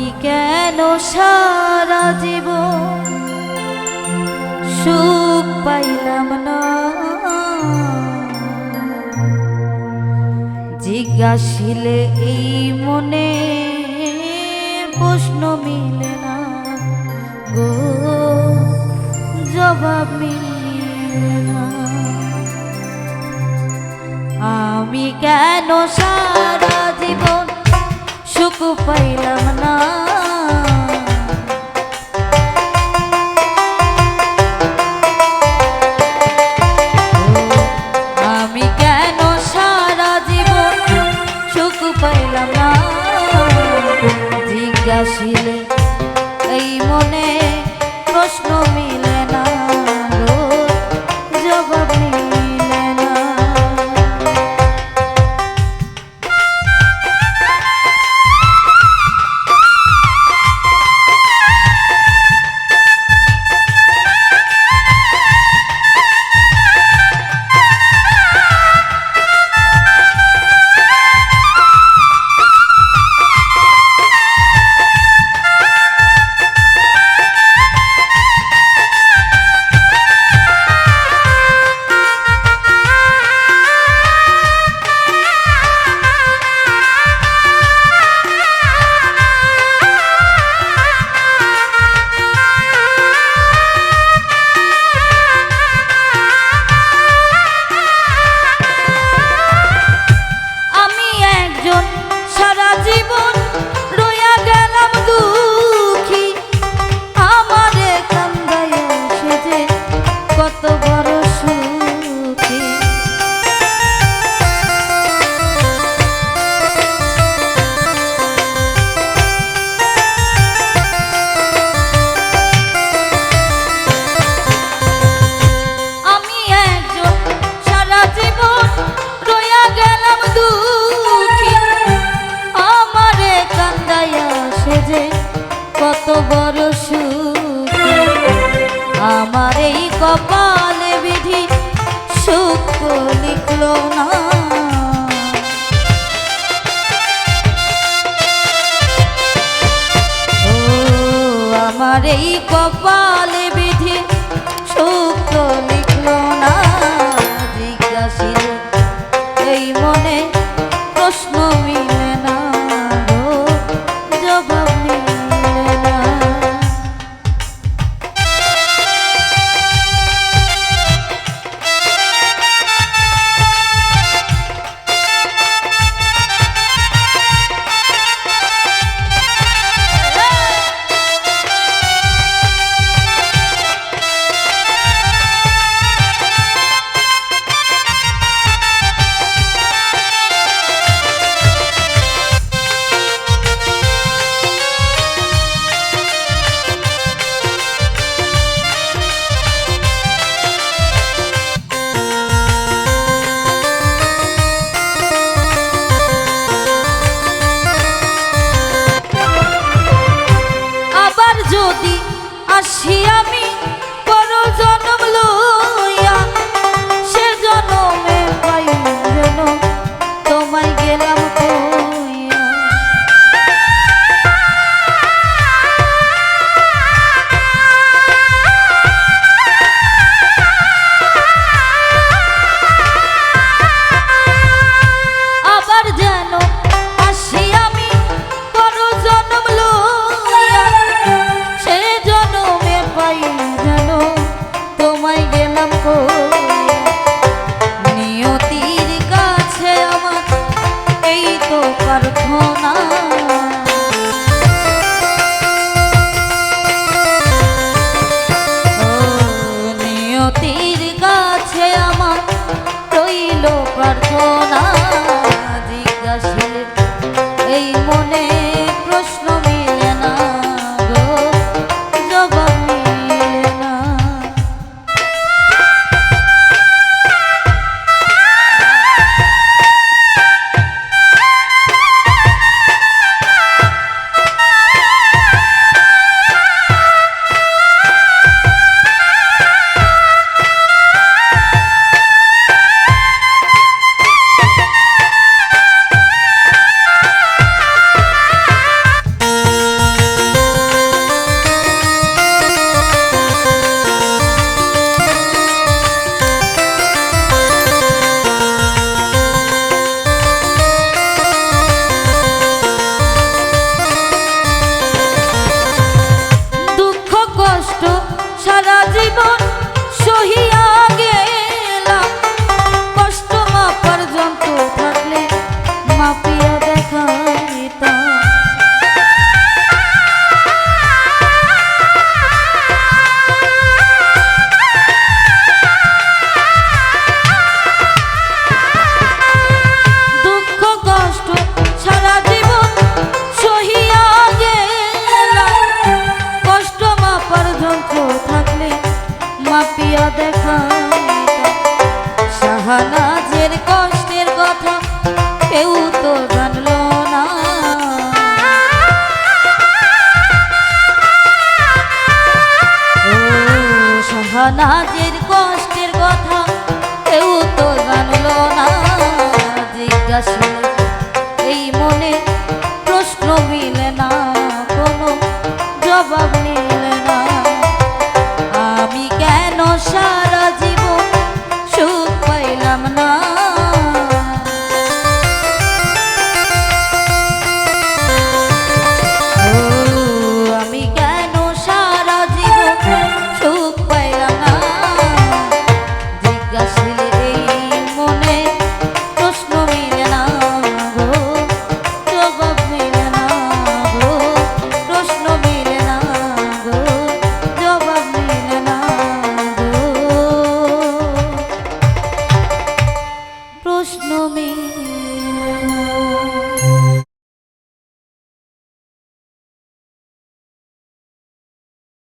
আমি কেন সারা জীবন সুখ পাইলাম না? জিজ্ঞাসিলে এই মনে প্রশ্ন মিলে না। গো, জবাব মিলে না। আমি কেন সারা পাইলাম না আমি কেন সারা জীবন সুখ পাইলাম না? জিজ্ঞাসিলে বড় সুখ। আমার এই কপালে বিধি সুখ লিখলো না। আমার এই কপালে বিধি সুখ লিখলো না। জিজ্ঞাসিল এই মনে প্রশ্ন যদি আসি আমি প্রার্থনা। নিয়তির কাছে আমার রইল প্রার্থনা। guess you.